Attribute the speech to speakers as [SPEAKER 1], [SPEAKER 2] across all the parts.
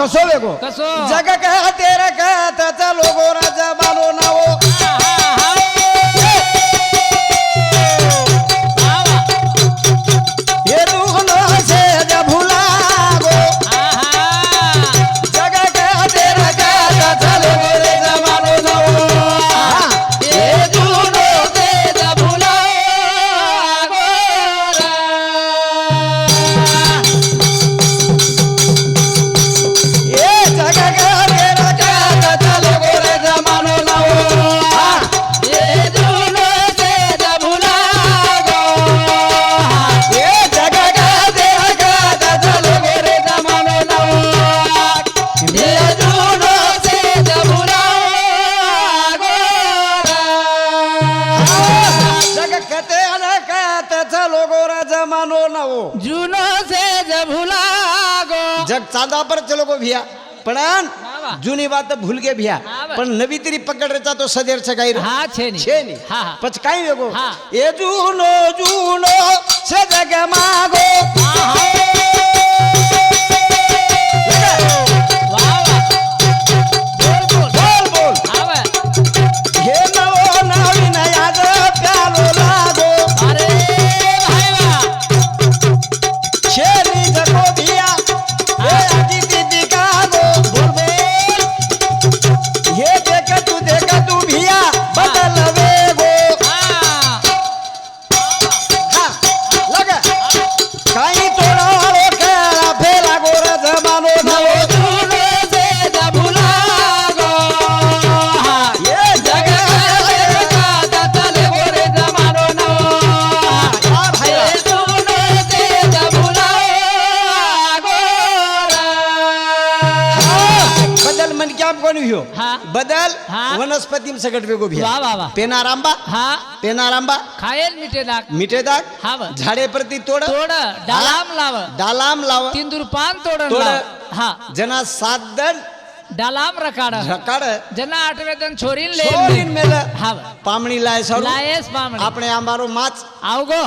[SPEAKER 1] कसो वेगो
[SPEAKER 2] कसो?
[SPEAKER 1] जग का तेरा का त्याचा लोगो जग चांदा पर चलो गो भिया पण. जुनी बात भूल गे भिया. पण नवी तरी पकड रेचा तो सदेर सकाई रे.
[SPEAKER 2] हा छे नी
[SPEAKER 1] छे नी
[SPEAKER 2] हा हा
[SPEAKER 1] पच काय वेगो. ए जुनो जुनो से जग मागो बदल हा. वनस्पती सगट वेगो भिया
[SPEAKER 2] वा वा वा.
[SPEAKER 1] पेनारांबा
[SPEAKER 2] हा?
[SPEAKER 1] पेनारांबा
[SPEAKER 2] खायेल मिठे
[SPEAKER 1] दाग.
[SPEAKER 2] हा व.
[SPEAKER 1] झाडे प्रती तोड.
[SPEAKER 2] तोड डालाम लाव.
[SPEAKER 1] डालाम लाव.
[SPEAKER 2] तिंदूर पान तोड
[SPEAKER 1] तोड.
[SPEAKER 2] हा.
[SPEAKER 1] जना सात दण
[SPEAKER 2] ડલામ રકાડ
[SPEAKER 1] રકાડ
[SPEAKER 2] જના આઠવે ગન છોરીન લે.
[SPEAKER 1] છોરીન મેલે.
[SPEAKER 2] હા.
[SPEAKER 1] પામણી લાય સર
[SPEAKER 2] લાયસ પામણી.
[SPEAKER 1] આપણે અમારો માચ
[SPEAKER 2] આવગો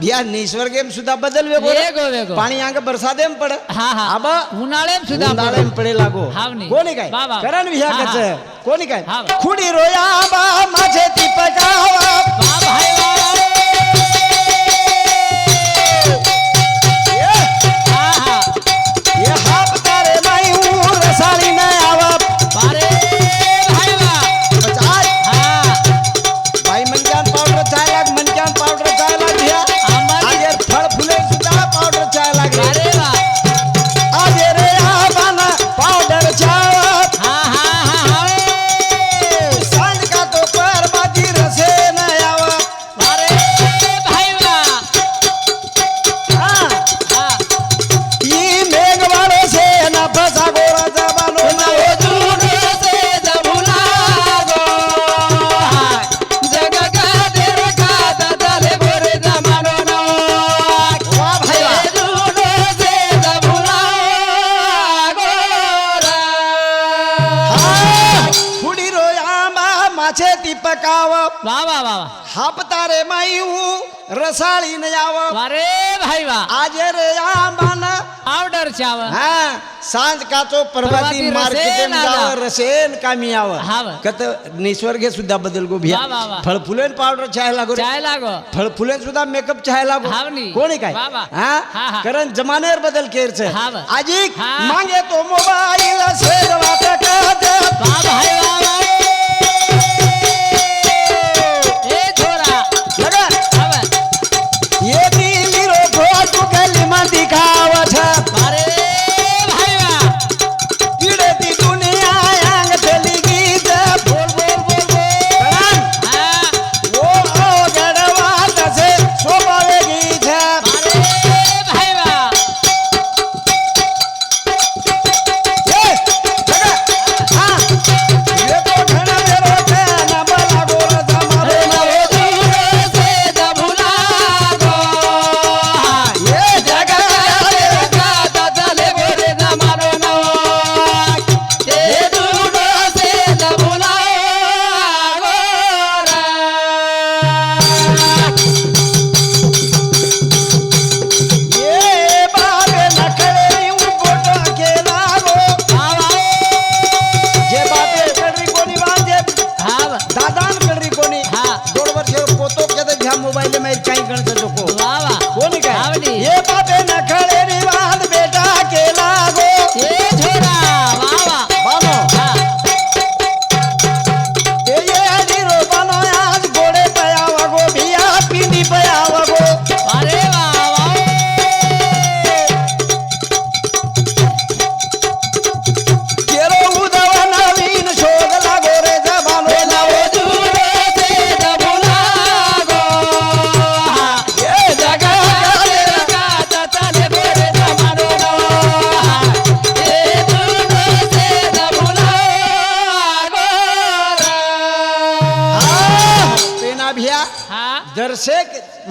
[SPEAKER 1] બિયારની સ્વર્ગ એમ સુધા બદલવે ગો
[SPEAKER 2] વેગો વેગો.
[SPEAKER 1] પાણી આંગે વરસાદ એમ પડે.
[SPEAKER 2] હા હા.
[SPEAKER 1] આબા
[SPEAKER 2] ઉનાળે એમ સુધા
[SPEAKER 1] ઉનાળે એમ પડે લાગો
[SPEAKER 2] હાવની.
[SPEAKER 1] કોની કાય કરન વિહા. કચે કોની કાય ખૂડી રોયા બા માથે તી પગાવા.
[SPEAKER 2] બા ભાઈ
[SPEAKER 1] माझे दीपकाव वा वा
[SPEAKER 2] वा वा हापतारे रसाळी रसाळीन याव
[SPEAKER 1] अरे
[SPEAKER 2] भाई
[SPEAKER 1] वा आज रे आंबान आवडर चाव हा सांज काचो पर्वती मार्केट जाव रसेन
[SPEAKER 2] कामी
[SPEAKER 1] याव कत निस्वर्गे सुद्धा बदल गो भिया
[SPEAKER 2] फळ फुलेन पावडर
[SPEAKER 1] चाय लागो चाय लागो फळ फुलेन सुद्धा मेकअप
[SPEAKER 2] चाय लागो
[SPEAKER 1] कोणी काय
[SPEAKER 2] हा
[SPEAKER 1] कारण जमानेर बदल केरच आजी
[SPEAKER 2] मांगे तो
[SPEAKER 1] मोबाईल सेर वाटत बाबा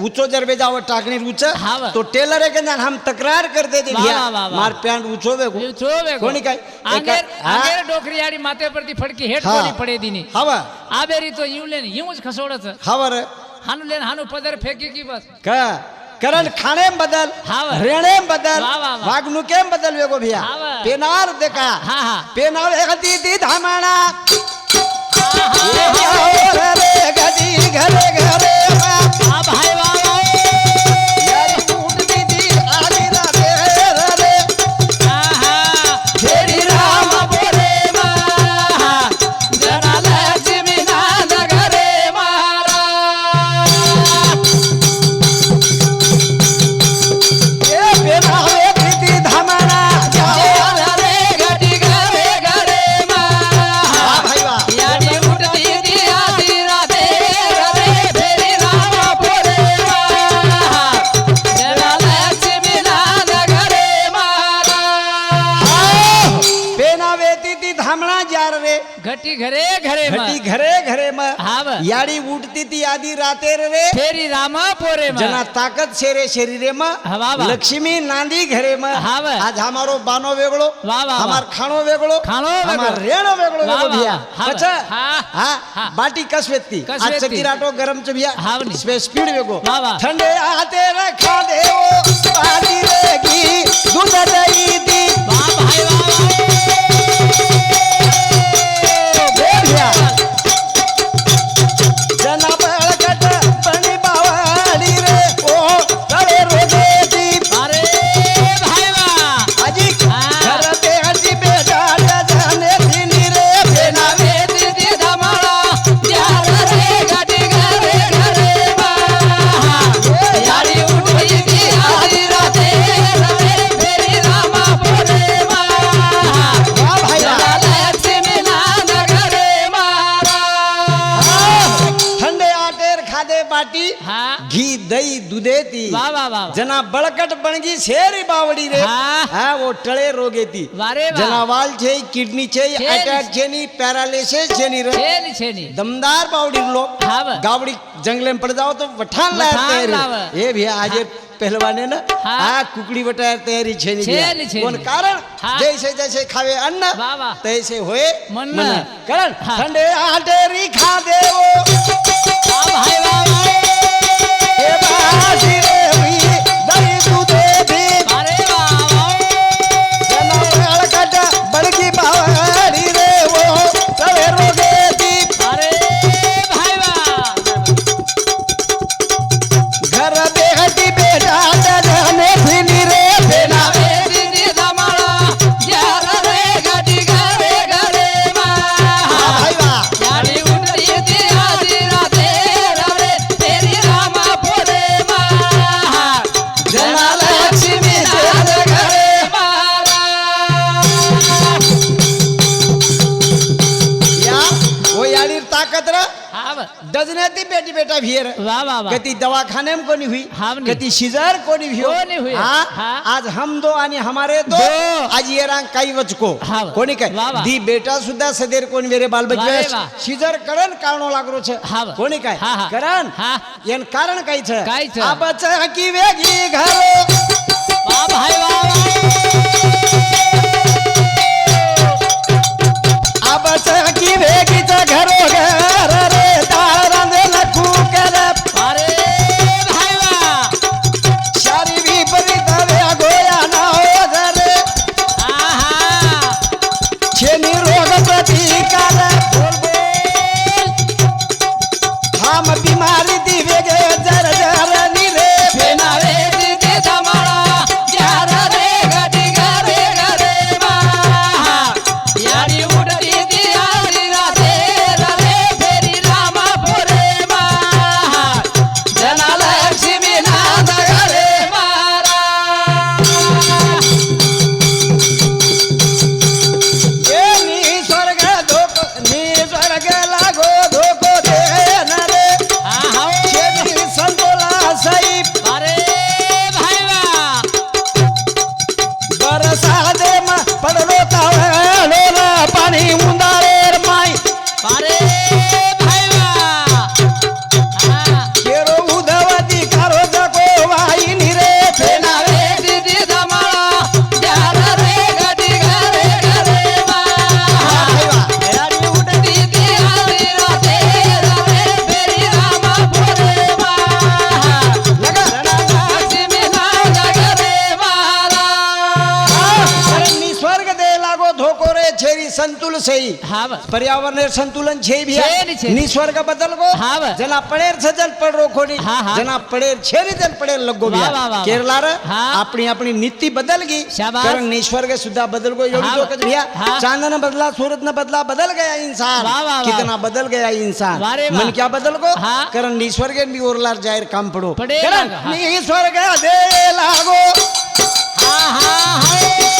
[SPEAKER 1] ઊંચો
[SPEAKER 2] જર બે
[SPEAKER 1] જાવ ટાકણી રૂચે તો ટેલરે કે ના હમ તકરાર
[SPEAKER 2] કર
[SPEAKER 1] દે
[SPEAKER 2] દી ભૈયા માર
[SPEAKER 1] પેન્ટ ઊંચો વે ઊંચો
[SPEAKER 2] વે
[SPEAKER 1] કોની કાઈ?
[SPEAKER 2] આગેર આગેર ડોકરીયાડી માથે પરથી ફડકી હેઠ કોની પડે દીની?
[SPEAKER 1] હવે
[SPEAKER 2] આ બેરી તો યું લેન યું જ ખસોડે છે.
[SPEAKER 1] હવે રે.
[SPEAKER 2] હાનું લેન હાનું પદર ફેંકી કી બસ.
[SPEAKER 1] કા? કરણ
[SPEAKER 2] ખાણે બદલ રેણે
[SPEAKER 1] બદલ વાગનું કેમ બદલ વેગો
[SPEAKER 2] ભૈયા?
[SPEAKER 1] પેનાર દેખા.
[SPEAKER 2] હા હા.
[SPEAKER 1] પેનાર
[SPEAKER 2] એક દીદી ધામાણા. ઘરે ઘરે ઘરે. घरे
[SPEAKER 1] घरे
[SPEAKER 2] घटी
[SPEAKER 1] घरे घरे म याडी उठती ती आधी राते रे
[SPEAKER 2] फेरी रामा पोरे
[SPEAKER 1] जना ताकत शेरे
[SPEAKER 2] शेरी रे म
[SPEAKER 1] लक्ष्मी नांदी घरे म आज हमारो बानो वेगळो हमार खाणो वेगळो
[SPEAKER 2] खाणो
[SPEAKER 1] रेणो वेगळो वेगळो अच्छा
[SPEAKER 2] हा
[SPEAKER 1] बाटी कस व्यक्ती
[SPEAKER 2] आज
[SPEAKER 1] चकीराटो गरम चिया स्पीड वेगो थंडे आते रखा देवो વાટી હા. ઘી દહીં દૂધેતી
[SPEAKER 2] વાહ વાહ વાહ
[SPEAKER 1] જના
[SPEAKER 2] બળકટ બણગી શેરી બાવડી રે. હા.
[SPEAKER 1] હા વો ટળે રોગેતી
[SPEAKER 2] વારે વાહ.
[SPEAKER 1] જના વાલ છે કિડની છે એટેક છે ની પેરાલિસિસ છે ની
[SPEAKER 2] છે ની છે ની
[SPEAKER 1] દમદાર
[SPEAKER 2] બાવડી
[SPEAKER 1] લો. હા
[SPEAKER 2] ગાવડી
[SPEAKER 1] જંગલે પડ જાવ તો વઠાણ
[SPEAKER 2] લાવ.
[SPEAKER 1] એ ભી આજે પહેલવાને ને આ
[SPEAKER 2] કુકડી
[SPEAKER 1] વટાયર
[SPEAKER 2] તૈયારી છે
[SPEAKER 1] ની
[SPEAKER 2] કોણ
[SPEAKER 1] કારણ?
[SPEAKER 2] જૈસે
[SPEAKER 1] જૈસે ખાવે અન્ન. તૈસે
[SPEAKER 2] હોય મન
[SPEAKER 1] કારણ? ઠંડે
[SPEAKER 2] આટેરી
[SPEAKER 1] ખા
[SPEAKER 2] દેવો
[SPEAKER 1] ગજનતી બેટી બેટા ભીર
[SPEAKER 2] વાહ વાહ વાહ ગતિ
[SPEAKER 1] દવાખાને કોની હુઈ હાવની
[SPEAKER 2] ગતિ સિઝર
[SPEAKER 1] કોની
[SPEAKER 2] હુઈ
[SPEAKER 1] आज हम दो आणि हमारे दो। आज ये रांग काही वचको। कोणी काय? दी बेटा सुद्धा सदेर कोण वेरे बाल बच्चे शिजर करण कारणो लागरो छे।
[SPEAKER 2] कोणी
[SPEAKER 1] काय? करण? यन
[SPEAKER 2] कारण काय
[SPEAKER 1] छे? काय छे? आबच की वेगी घर बाप
[SPEAKER 2] हाय बाप
[SPEAKER 1] पर्यावरण संतुलन छे भी निस्वर्ग बदल गो
[SPEAKER 2] जना पड़ेर
[SPEAKER 1] से जल पड़ रो खोड़ी जना पड़ेर
[SPEAKER 2] छेरी जल पड़ेर लग
[SPEAKER 1] गो
[SPEAKER 2] केरला
[SPEAKER 1] रे अपनी अपनी नीति बदल
[SPEAKER 2] गई
[SPEAKER 1] कारण निस्वर्ग सुधा बदल गो
[SPEAKER 2] योगी
[SPEAKER 1] तो भैया चांद ने बदला सूरज ने बदला बदल गया इंसान कितना बदल गया इंसान मन क्या बदल गो कारण निस्वर्ग भी ओरलार जाहिर काम पड़ो निस्वर्ग दे लागो हा हा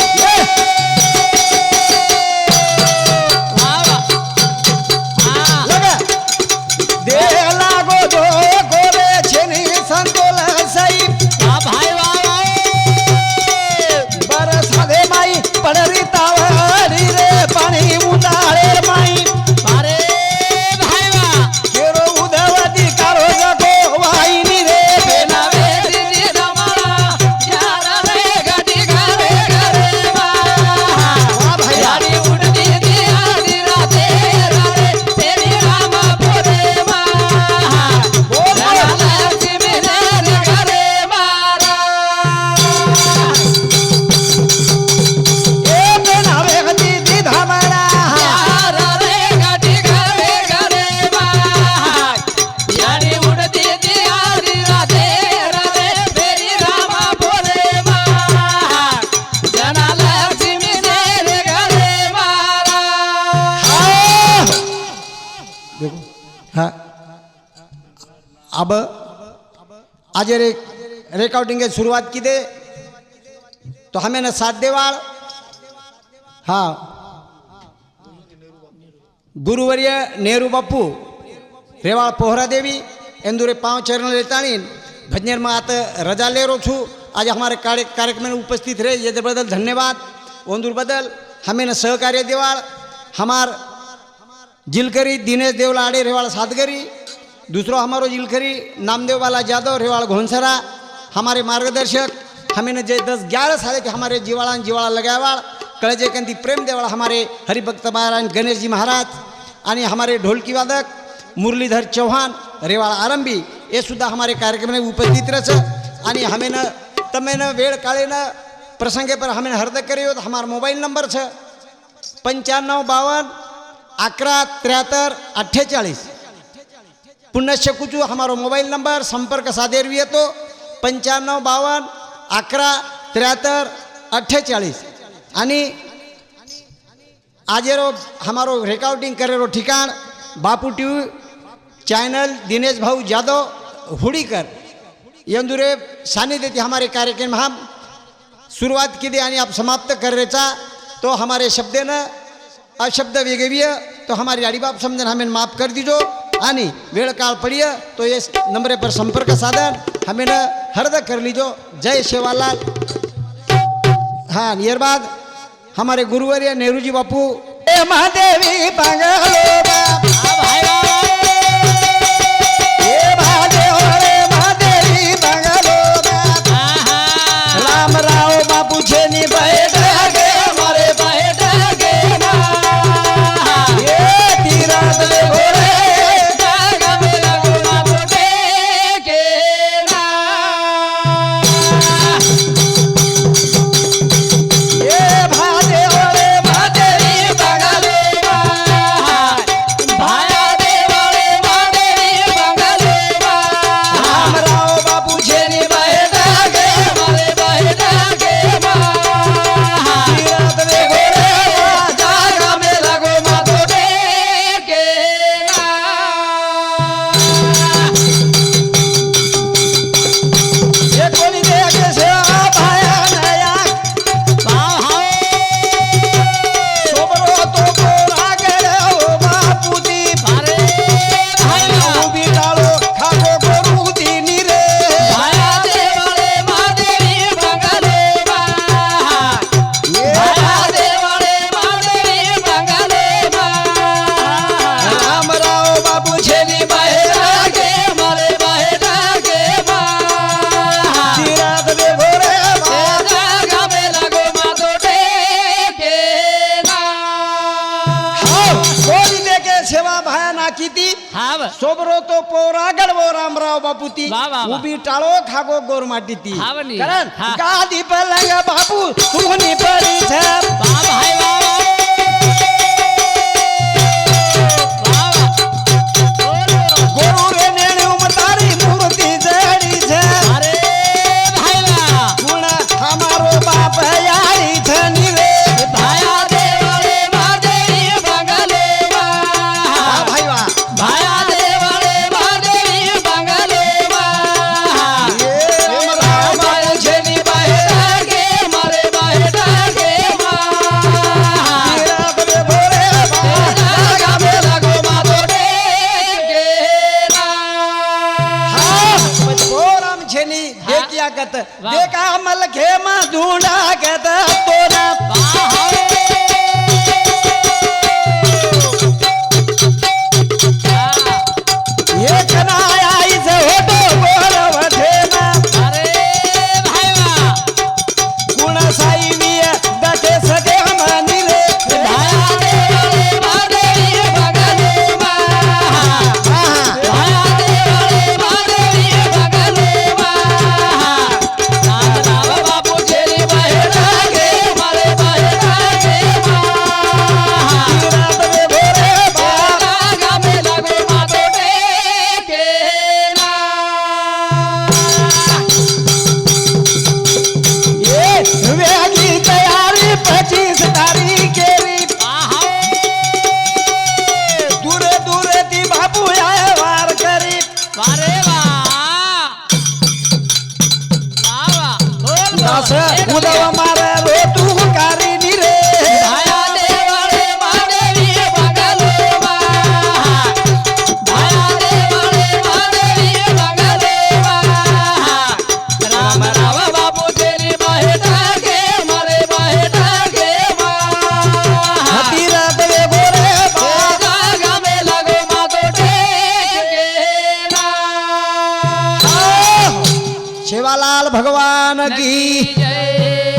[SPEAKER 1] अब आज रे रिकॉर्डिंग की शुरुआत की दे तो हमें न साथ देवाल हाँ ગુરુવર્ય નેહરુ બાપુ રેવાળ પોહરા દેવી એન્દુરે પાંચ ચરણ લેતાણી ભજનેરમાં આત રજા લેરો છું आज हमारे कार्य कार्यक्रम में उपस्थित रहे ये बदल धन्यवाद ओंदूर बदल हमें न सहकार्य देवाल हमार जिलकरी दिनेश दूसरो हमारो जिलखरी नामदेव वाला रेवाड़ घोंसरा हमारे मार्गदर्शक हमें जे दस ग्यारह साल के हमारे जीवाड़ा जीवाड़ा लगावाड़ कड़जे कंती प्रेम देवाडा हमारे हरिभक्त महाराज गणेश जी महाराज आणि हमारे ढोलकी वादक मुरलीधर चौहान रेवाळ आरंभी हे सुद्धा हमारे कार्यक्रम में उपस्थित रहस आणि हमेनं वेड वेळ काळेनं प्रसंगे पर हमें हरदक करियो हमारा मोबाइल नंबर छ पंच्याण्णव बावन्न अकरा त्र्याहत्तर अठ्ठेचाळीस। पुनश्च कुचू हमारो मोबाईल नंबर संपर्क साधेरवी येतो पंच्याण्णव बावन्न अकरा त्र्याहत्तर अठ्ठेचाळीस। आणि आजेरो हमारो रेकॉर्डिंग करेरो ठिकाण Bapu T V channel Dinesh Bhau Jadhav Hudikar. यंदुरे सानिध्य हमारे कार्यक्रम हम सुरुवात की आणि आप समाप्त करेचा तो हमारे शब्द न अशब्द वेगवीय तो हमारी अड़ीबाप समझन हमें माफ कर दीजो। आणि वेळ काळ पडिय तो ये नंबर पर संपर्क साधन। हमें न हरद कर लीजो। जय शेवालाल। हाँ नियर बाद। हमारे गुरुवर्य नेहरू जी बापू। ए
[SPEAKER 2] वा, वा, वा.
[SPEAKER 1] उभी टाळो खागो गोर माटी ती
[SPEAKER 2] हा, देखा दस